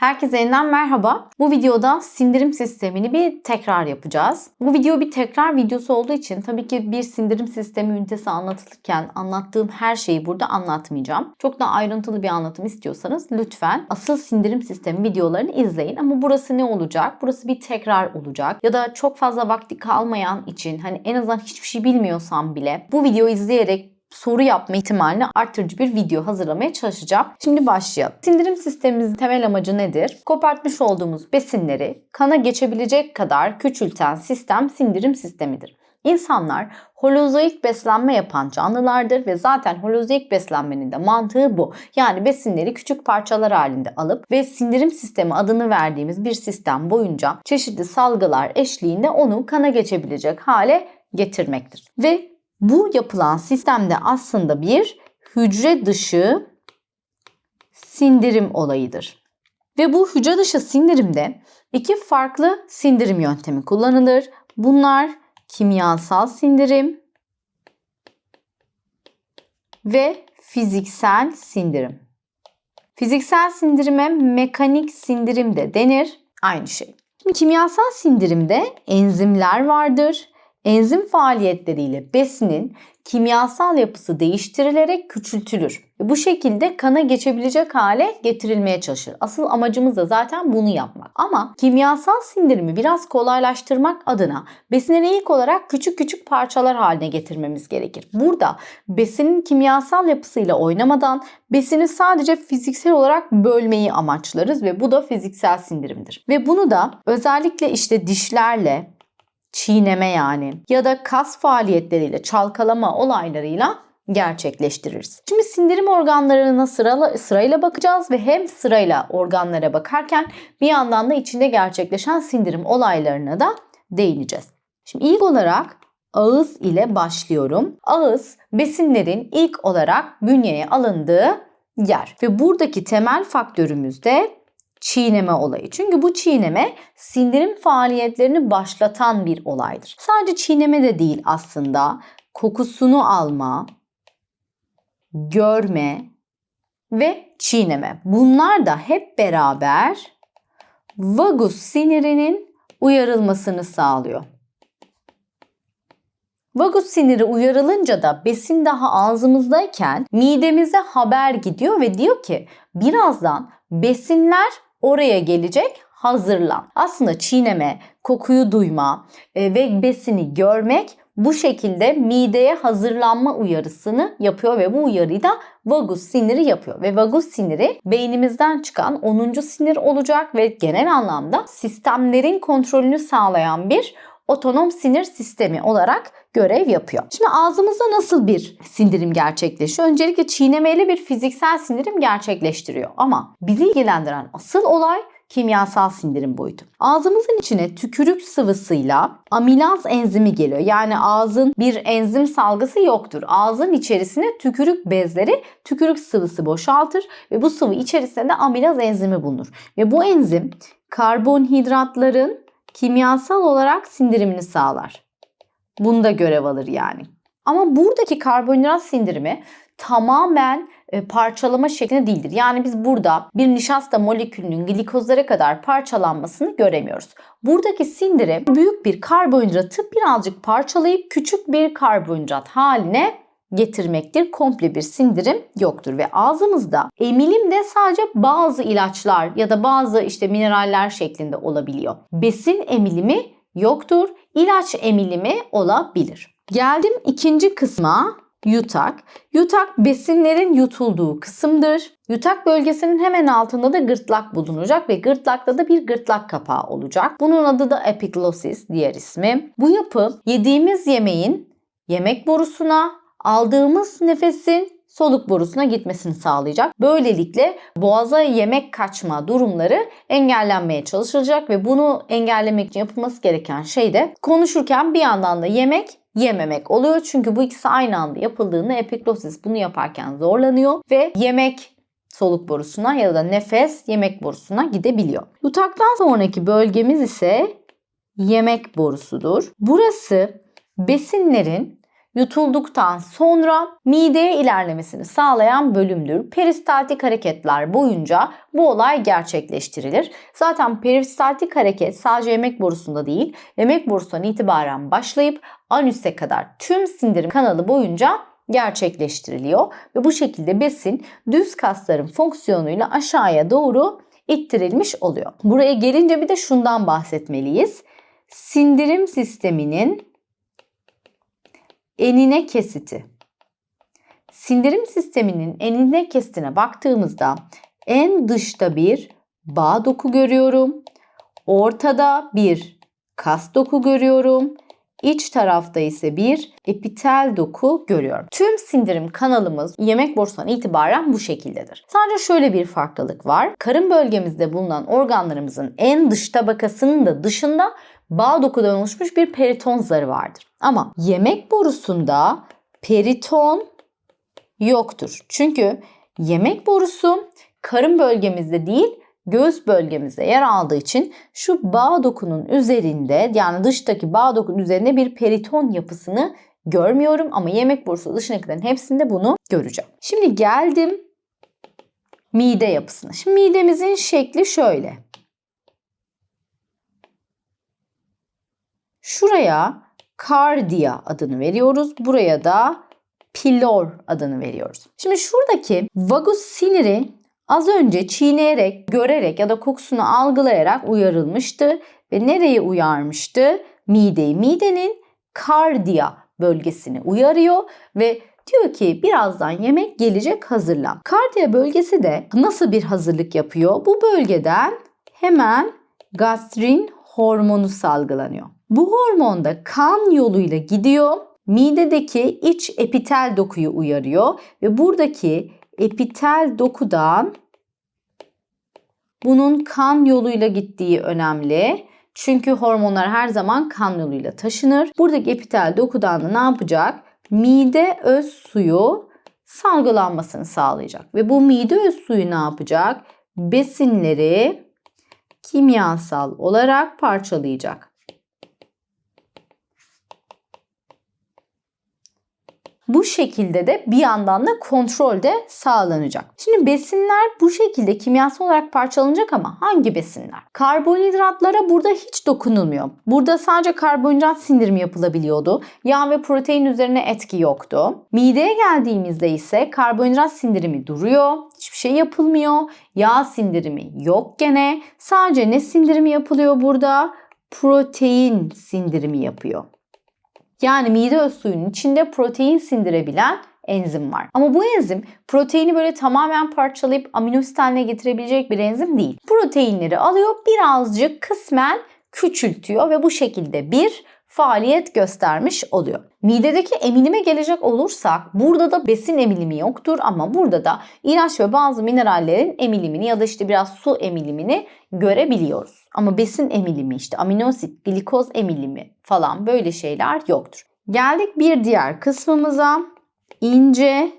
Herkese yeniden merhaba. Bu videoda sindirim sistemini bir tekrar yapacağız. Bu video bir tekrar videosu olduğu için tabii ki bir sindirim sistemi ünitesi anlatılırken anlattığım her şeyi burada anlatmayacağım. Çok daha ayrıntılı bir anlatım istiyorsanız lütfen asıl sindirim sistemi videolarını izleyin. Ama burası ne olacak? Burası bir tekrar olacak. Ya da çok fazla vakti kalmayan için hani en azından hiçbir şey bilmiyorsam bile bu videoyu izleyerek soru yapma ihtimalini artırıcı bir video hazırlamaya çalışacağım. Şimdi başlayalım. Sindirim sistemimizin temel amacı nedir? Kopartmış olduğumuz besinleri kana geçebilecek kadar küçülten sistem sindirim sistemidir. İnsanlar holozoik beslenme yapan canlılardır ve zaten holozoik beslenmenin de mantığı bu. Yani besinleri küçük parçalar halinde alıp ve sindirim sistemi adını verdiğimiz bir sistem boyunca çeşitli salgılar eşliğinde onu kana geçebilecek hale getirmektir. Ve bu yapılan sistemde aslında bir hücre dışı sindirim olayıdır. Ve bu hücre dışı sindirimde iki farklı sindirim yöntemi kullanılır. Bunlar kimyasal sindirim ve fiziksel sindirim. Fiziksel sindirime mekanik sindirim de denir. Aynı şey. Şimdi kimyasal sindirimde enzimler vardır Enzim faaliyetleriyle besinin kimyasal yapısı değiştirilerek küçültülür. Bu şekilde kana geçebilecek hale getirilmeye çalışır. Asıl amacımız da zaten bunu yapmak. Ama kimyasal sindirimi biraz kolaylaştırmak adına besinleri ilk olarak küçük küçük parçalar haline getirmemiz gerekir. Burada besinin kimyasal yapısıyla oynamadan besini sadece fiziksel olarak bölmeyi amaçlarız ve bu da fiziksel sindirimdir. Ve bunu da özellikle işte dişlerle çiğneme yani ya da kas faaliyetleriyle çalkalama olaylarıyla gerçekleştiririz. Şimdi sindirim organlarına sırala, sırayla bakacağız ve hem sırayla organlara bakarken bir yandan da içinde gerçekleşen sindirim olaylarına da değineceğiz. Şimdi ilk olarak ağız ile başlıyorum. Ağız besinlerin ilk olarak bünyeye alındığı yer ve buradaki temel faktörümüz de çiğneme olayı. Çünkü bu çiğneme sindirim faaliyetlerini başlatan bir olaydır. Sadece çiğneme de değil aslında. Kokusunu alma, görme ve çiğneme. Bunlar da hep beraber vagus sinirinin uyarılmasını sağlıyor. Vagus siniri uyarılınca da besin daha ağzımızdayken midemize haber gidiyor ve diyor ki birazdan besinler oraya gelecek hazırlan. Aslında çiğneme, kokuyu duyma e, ve besini görmek bu şekilde mideye hazırlanma uyarısını yapıyor ve bu uyarıyı da vagus siniri yapıyor. Ve vagus siniri beynimizden çıkan 10. sinir olacak ve genel anlamda sistemlerin kontrolünü sağlayan bir otonom sinir sistemi olarak görev yapıyor. Şimdi ağzımızda nasıl bir sindirim gerçekleşiyor? Öncelikle çiğnemeyle bir fiziksel sindirim gerçekleştiriyor. Ama bizi ilgilendiren asıl olay kimyasal sindirim boyutu. Ağzımızın içine tükürük sıvısıyla amilaz enzimi geliyor. Yani ağzın bir enzim salgısı yoktur. Ağzın içerisine tükürük bezleri tükürük sıvısı boşaltır ve bu sıvı içerisinde de amilaz enzimi bulunur. Ve bu enzim karbonhidratların kimyasal olarak sindirimini sağlar. Bunda görev alır yani. Ama buradaki karbonhidrat sindirimi tamamen e, parçalama şeklinde değildir. Yani biz burada bir nişasta molekülünün glikozlara kadar parçalanmasını göremiyoruz. Buradaki sindirim büyük bir karbonhidratı birazcık parçalayıp küçük bir karbonhidrat haline getirmektir. Komple bir sindirim yoktur ve ağzımızda emilim de sadece bazı ilaçlar ya da bazı işte mineraller şeklinde olabiliyor. Besin emilimi yoktur. İlaç emilimi olabilir. Geldim ikinci kısma yutak. Yutak besinlerin yutulduğu kısımdır. Yutak bölgesinin hemen altında da gırtlak bulunacak ve gırtlakta da bir gırtlak kapağı olacak. Bunun adı da epiglosis diğer ismi. Bu yapı yediğimiz yemeğin yemek borusuna, aldığımız nefesin soluk borusuna gitmesini sağlayacak. Böylelikle boğaza yemek kaçma durumları engellenmeye çalışılacak ve bunu engellemek için yapılması gereken şey de konuşurken bir yandan da yemek yememek oluyor. Çünkü bu ikisi aynı anda yapıldığında epiglosis bunu yaparken zorlanıyor ve yemek soluk borusuna ya da nefes yemek borusuna gidebiliyor. Yutaktan sonraki bölgemiz ise yemek borusudur. Burası besinlerin yutulduktan sonra mideye ilerlemesini sağlayan bölümdür. Peristaltik hareketler boyunca bu olay gerçekleştirilir. Zaten peristaltik hareket sadece yemek borusunda değil, yemek borusundan itibaren başlayıp anüse kadar tüm sindirim kanalı boyunca gerçekleştiriliyor ve bu şekilde besin düz kasların fonksiyonuyla aşağıya doğru ittirilmiş oluyor. Buraya gelince bir de şundan bahsetmeliyiz. Sindirim sisteminin enine kesiti. Sindirim sisteminin enine kesitine baktığımızda en dışta bir bağ doku görüyorum. Ortada bir kas doku görüyorum. İç tarafta ise bir epitel doku görüyorum. Tüm sindirim kanalımız yemek borusundan itibaren bu şekildedir. Sadece şöyle bir farklılık var. Karın bölgemizde bulunan organlarımızın en dış tabakasının da dışında bağ dokudan oluşmuş bir periton zarı vardır. Ama yemek borusunda periton yoktur. Çünkü yemek borusu karın bölgemizde değil göğüs bölgemizde yer aldığı için şu bağ dokunun üzerinde yani dıştaki bağ dokunun üzerinde bir periton yapısını görmüyorum ama yemek borusu dışındakilerin hepsinde bunu göreceğim. Şimdi geldim mide yapısına. Şimdi midemizin şekli şöyle. Şuraya kardiya adını veriyoruz. Buraya da pilor adını veriyoruz. Şimdi şuradaki vagus siniri az önce çiğneyerek, görerek ya da kokusunu algılayarak uyarılmıştı ve nereye uyarmıştı? Mideyi. Midenin kardiya bölgesini uyarıyor ve diyor ki birazdan yemek gelecek hazırlan. Kardiya bölgesi de nasıl bir hazırlık yapıyor? Bu bölgeden hemen gastrin hormonu salgılanıyor. Bu hormon da kan yoluyla gidiyor. Midedeki iç epitel dokuyu uyarıyor ve buradaki epitel dokudan bunun kan yoluyla gittiği önemli. Çünkü hormonlar her zaman kan yoluyla taşınır. Buradaki epitel dokudan da ne yapacak? Mide öz suyu salgılanmasını sağlayacak. Ve bu mide öz suyu ne yapacak? Besinleri kimyasal olarak parçalayacak. Bu şekilde de bir yandan da kontrol de sağlanacak. Şimdi besinler bu şekilde kimyasal olarak parçalanacak ama hangi besinler? Karbonhidratlara burada hiç dokunulmuyor. Burada sadece karbonhidrat sindirimi yapılabiliyordu. Yağ ve protein üzerine etki yoktu. Mideye geldiğimizde ise karbonhidrat sindirimi duruyor. Hiçbir şey yapılmıyor. Yağ sindirimi yok gene. Sadece ne sindirimi yapılıyor burada? Protein sindirimi yapıyor. Yani mide öz suyunun içinde protein sindirebilen enzim var. Ama bu enzim proteini böyle tamamen parçalayıp aminosit haline getirebilecek bir enzim değil. Proteinleri alıyor birazcık kısmen küçültüyor ve bu şekilde bir faaliyet göstermiş oluyor. Midedeki eminime gelecek olursak burada da besin emilimi yoktur ama burada da ilaç ve bazı minerallerin emilimini ya da işte biraz su emilimini görebiliyoruz. Ama besin emilimi işte aminosit, glikoz emilimi falan böyle şeyler yoktur. Geldik bir diğer kısmımıza ince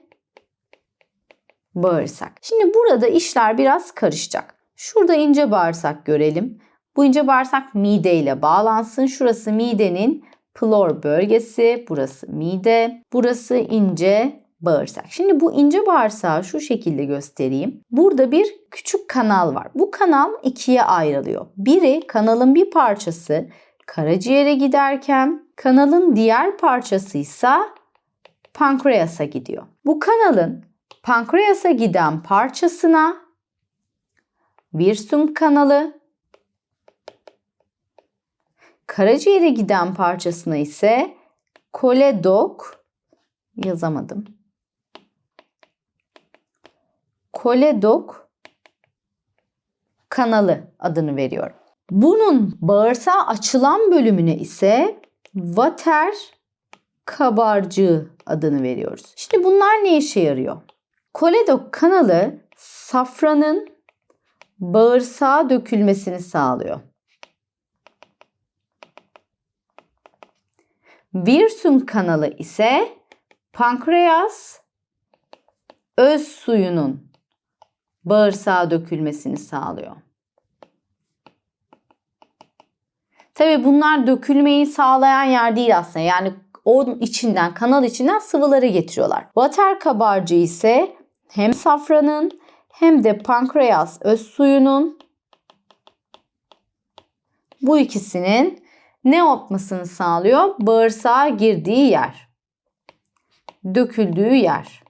bağırsak. Şimdi burada işler biraz karışacak. Şurada ince bağırsak görelim. Bu ince bağırsak mide ile bağlansın. Şurası midenin plor bölgesi, burası mide, burası ince bağırsak. Şimdi bu ince bağırsağı şu şekilde göstereyim. Burada bir küçük kanal var. Bu kanal ikiye ayrılıyor. Biri kanalın bir parçası karaciğere giderken kanalın diğer parçası ise pankreasa gidiyor. Bu kanalın pankreasa giden parçasına Wirsung kanalı, karaciğere giden parçasına ise koledok yazamadım. Koledok kanalı adını veriyorum. Bunun bağırsağa açılan bölümüne ise vater kabarcığı adını veriyoruz. Şimdi bunlar ne işe yarıyor? Koledok kanalı safranın bağırsağa dökülmesini sağlıyor. Wirsung kanalı ise pankreas öz suyunun bağırsağa dökülmesini sağlıyor. Tabi bunlar dökülmeyi sağlayan yer değil aslında. Yani onun içinden, kanal içinden sıvıları getiriyorlar. Vater kabarcığı ise hem safranın hem de pankreas öz suyunun bu ikisinin ne yapmasını sağlıyor? Bağırsağa girdiği yer. Döküldüğü yer.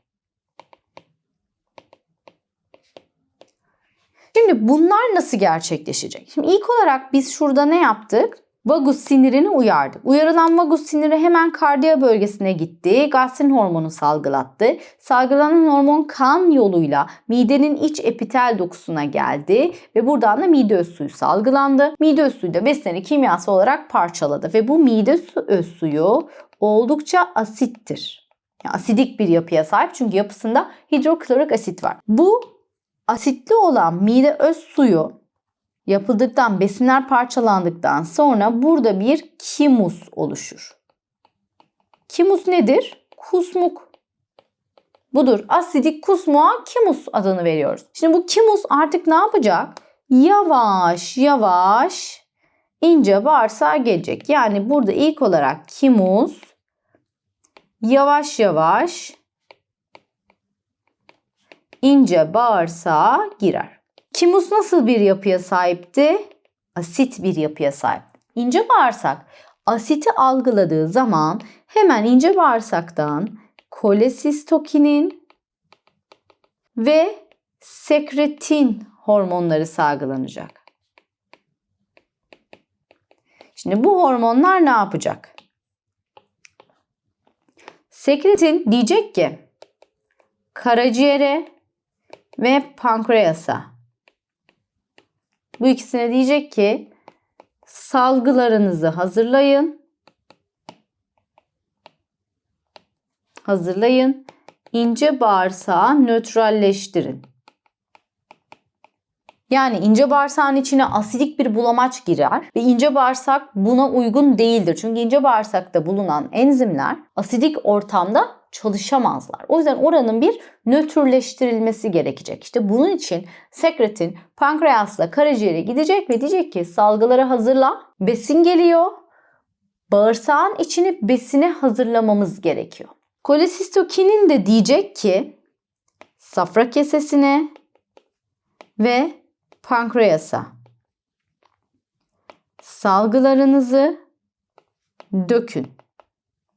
Şimdi bunlar nasıl gerçekleşecek? Şimdi ilk olarak biz şurada ne yaptık? Vagus sinirini uyardık. Uyarılan vagus siniri hemen kardiya bölgesine gitti. Gastrin hormonu salgılattı. Salgılanan hormon kan yoluyla midenin iç epitel dokusuna geldi ve buradan da mide öz suyu salgılandı. Mide öz suyu da besini kimyası olarak parçaladı ve bu mide öz suyu oldukça asittir. Yani asidik bir yapıya sahip çünkü yapısında hidroklorik asit var. Bu asitli olan mide öz suyu yapıldıktan, besinler parçalandıktan sonra burada bir kimus oluşur. Kimus nedir? Kusmuk. Budur. Asidik kusmuğa kimus adını veriyoruz. Şimdi bu kimus artık ne yapacak? Yavaş yavaş ince bağırsağa gelecek. Yani burada ilk olarak kimus yavaş yavaş ince bağırsağa girer. Kimus nasıl bir yapıya sahipti? Asit bir yapıya sahip. İnce bağırsak asiti algıladığı zaman hemen ince bağırsaktan kolesistokinin ve sekretin hormonları salgılanacak. Şimdi bu hormonlar ne yapacak? Sekretin diyecek ki karaciğere ve pankreasa bu ikisine diyecek ki salgılarınızı hazırlayın. Hazırlayın. İnce bağırsağı nötralleştirin. Yani ince bağırsağın içine asidik bir bulamaç girer ve ince bağırsak buna uygun değildir. Çünkü ince bağırsakta bulunan enzimler asidik ortamda çalışamazlar. O yüzden oranın bir nötrleştirilmesi gerekecek. İşte bunun için sekretin pankreasla karaciğere gidecek ve diyecek ki salgıları hazırla. Besin geliyor. Bağırsağın içini besine hazırlamamız gerekiyor. Kolesistokinin de diyecek ki safra kesesine ve pankreasa salgılarınızı dökün.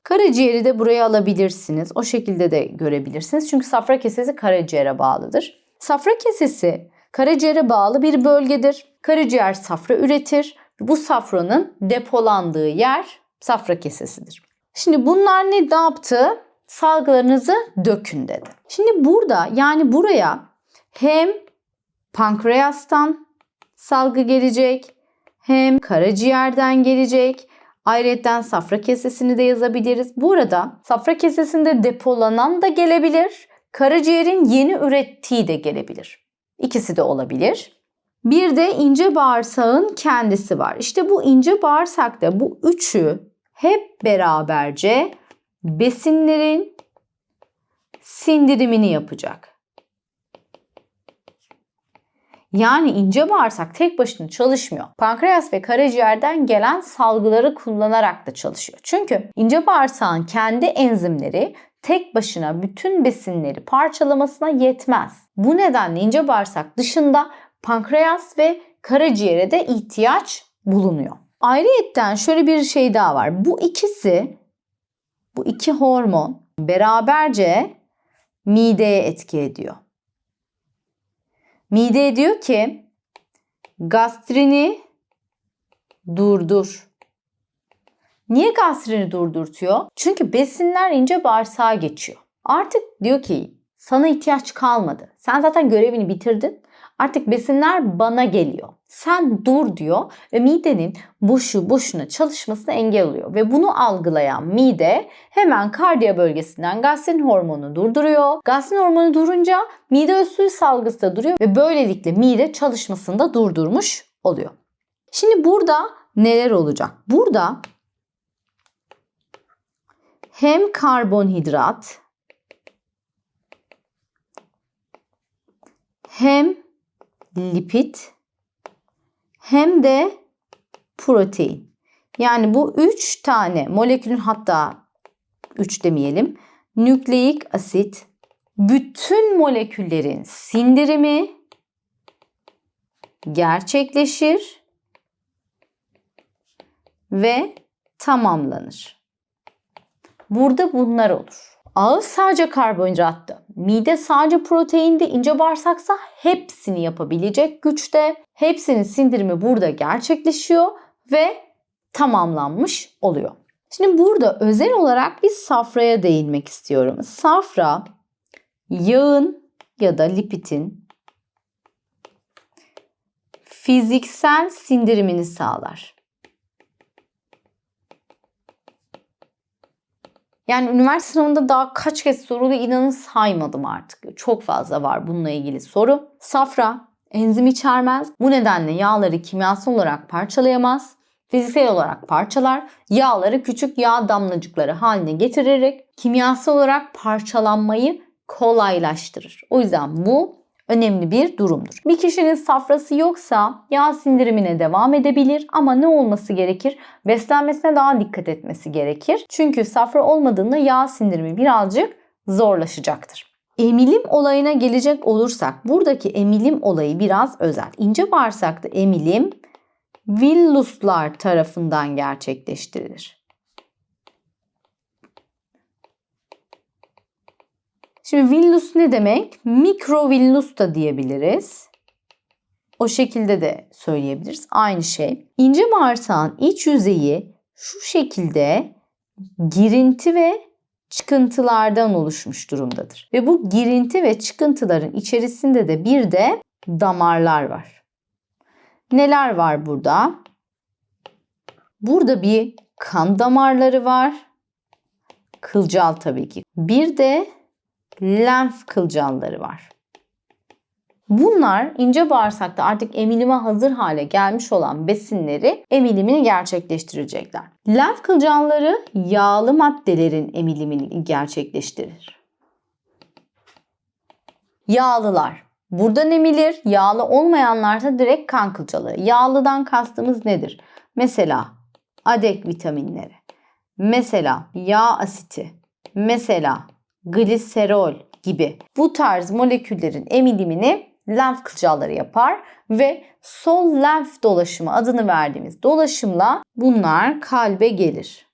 Karaciğeri de buraya alabilirsiniz. O şekilde de görebilirsiniz. Çünkü safra kesesi karaciğere bağlıdır. Safra kesesi karaciğere bağlı bir bölgedir. Karaciğer safra üretir. Bu safranın depolandığı yer safra kesesidir. Şimdi bunlar ne, ne yaptı? Salgılarınızı dökün dedi. Şimdi burada yani buraya hem pankreastan salgı gelecek hem karaciğerden gelecek Ayrıca safra kesesini de yazabiliriz. Bu arada safra kesesinde depolanan da gelebilir. Karaciğerin yeni ürettiği de gelebilir. İkisi de olabilir. Bir de ince bağırsağın kendisi var. İşte bu ince bağırsakta bu üçü hep beraberce besinlerin sindirimini yapacak. Yani ince bağırsak tek başına çalışmıyor. Pankreas ve karaciğerden gelen salgıları kullanarak da çalışıyor. Çünkü ince bağırsağın kendi enzimleri tek başına bütün besinleri parçalamasına yetmez. Bu nedenle ince bağırsak dışında pankreas ve karaciğere de ihtiyaç bulunuyor. Ayrıyetten şöyle bir şey daha var. Bu ikisi, bu iki hormon beraberce mideye etki ediyor. Mide diyor ki gastrini durdur. Niye gastrini durdurtuyor? Çünkü besinler ince bağırsağa geçiyor. Artık diyor ki sana ihtiyaç kalmadı. Sen zaten görevini bitirdin. Artık besinler bana geliyor. Sen dur diyor ve midenin boşu boşuna çalışmasına engel oluyor. Ve bunu algılayan mide hemen kardiya bölgesinden gastrin hormonu durduruyor. Gastrin hormonu durunca mide öz suyu salgısı da duruyor ve böylelikle mide çalışmasını da durdurmuş oluyor. Şimdi burada neler olacak? Burada hem karbonhidrat hem lipid hem de protein. Yani bu üç tane molekülün hatta 3 demeyelim. Nükleik asit bütün moleküllerin sindirimi gerçekleşir ve tamamlanır. Burada bunlar olur. Ağız sadece karbonhidrattı. Mide sadece proteindi. ince bağırsaksa hepsini yapabilecek güçte. Hepsinin sindirimi burada gerçekleşiyor ve tamamlanmış oluyor. Şimdi burada özel olarak bir safraya değinmek istiyorum. Safra yağın ya da lipidin fiziksel sindirimini sağlar. Yani üniversite sınavında daha kaç kez sorulu inanın saymadım artık. Çok fazla var bununla ilgili soru. Safra enzim içermez. Bu nedenle yağları kimyasal olarak parçalayamaz. Fiziksel olarak parçalar, yağları küçük yağ damlacıkları haline getirerek kimyasal olarak parçalanmayı kolaylaştırır. O yüzden bu önemli bir durumdur. Bir kişinin safrası yoksa yağ sindirimine devam edebilir ama ne olması gerekir? Beslenmesine daha dikkat etmesi gerekir. Çünkü safra olmadığında yağ sindirimi birazcık zorlaşacaktır. Emilim olayına gelecek olursak buradaki emilim olayı biraz özel. İnce bağırsakta emilim villuslar tarafından gerçekleştirilir. Şimdi villus ne demek? Mikrovillus da diyebiliriz. O şekilde de söyleyebiliriz. Aynı şey. İnce bağırsağın iç yüzeyi şu şekilde girinti ve çıkıntılardan oluşmuş durumdadır. Ve bu girinti ve çıkıntıların içerisinde de bir de damarlar var. Neler var burada? Burada bir kan damarları var. Kılcal tabii ki. Bir de lenf kılcalları var. Bunlar ince bağırsakta artık emilime hazır hale gelmiş olan besinleri emilimini gerçekleştirecekler. Lenf kılcalları yağlı maddelerin emilimini gerçekleştirir. Yağlılar. Buradan emilir. Yağlı olmayanlar direkt kan kılcalı. Yağlıdan kastımız nedir? Mesela adek vitaminleri. Mesela yağ asiti. Mesela gliserol gibi bu tarz moleküllerin emilimini lenf kılcalları yapar ve sol lenf dolaşımı adını verdiğimiz dolaşımla bunlar kalbe gelir.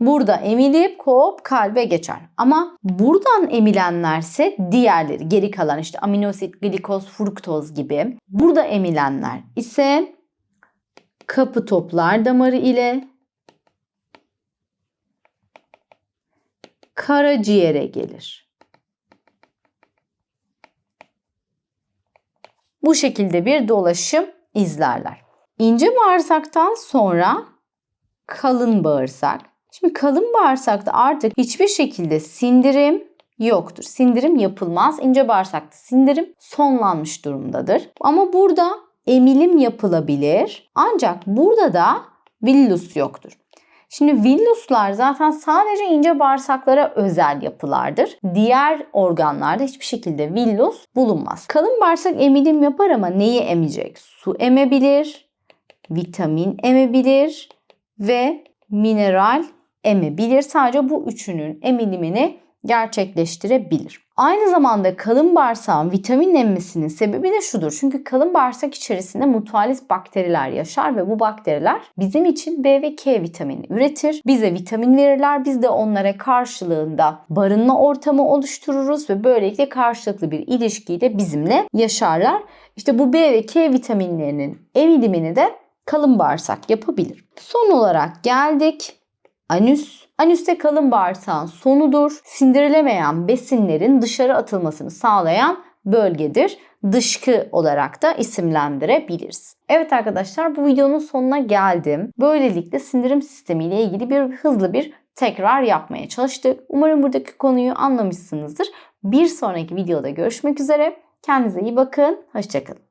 Burada emilip hop kalbe geçer. Ama buradan emilenlerse diğerleri geri kalan işte aminosit, glikoz, fruktoz gibi. Burada emilenler ise kapı toplar damarı ile karaciğere gelir. Bu şekilde bir dolaşım izlerler. İnce bağırsaktan sonra kalın bağırsak. Şimdi kalın bağırsakta artık hiçbir şekilde sindirim yoktur. Sindirim yapılmaz. İnce bağırsakta sindirim sonlanmış durumdadır. Ama burada emilim yapılabilir. Ancak burada da villus yoktur. Şimdi villuslar zaten sadece ince bağırsaklara özel yapılardır. Diğer organlarda hiçbir şekilde villus bulunmaz. Kalın bağırsak emilim yapar ama neyi emecek? Su emebilir, vitamin emebilir ve mineral emebilir. Sadece bu üçünün emilimini gerçekleştirebilir. Aynı zamanda kalın bağırsağın vitamin emmesinin sebebi de şudur. Çünkü kalın bağırsak içerisinde mutualis bakteriler yaşar ve bu bakteriler bizim için B ve K vitamini üretir. Bize vitamin verirler. Biz de onlara karşılığında barınma ortamı oluştururuz ve böylelikle karşılıklı bir ilişkiyi bizimle yaşarlar. İşte bu B ve K vitaminlerinin emilimini de kalın bağırsak yapabilir. Son olarak geldik anüs Anüste kalın bağırsağın sonudur. Sindirilemeyen besinlerin dışarı atılmasını sağlayan bölgedir. Dışkı olarak da isimlendirebiliriz. Evet arkadaşlar bu videonun sonuna geldim. Böylelikle sindirim sistemi ile ilgili bir hızlı bir tekrar yapmaya çalıştık. Umarım buradaki konuyu anlamışsınızdır. Bir sonraki videoda görüşmek üzere. Kendinize iyi bakın. Hoşçakalın.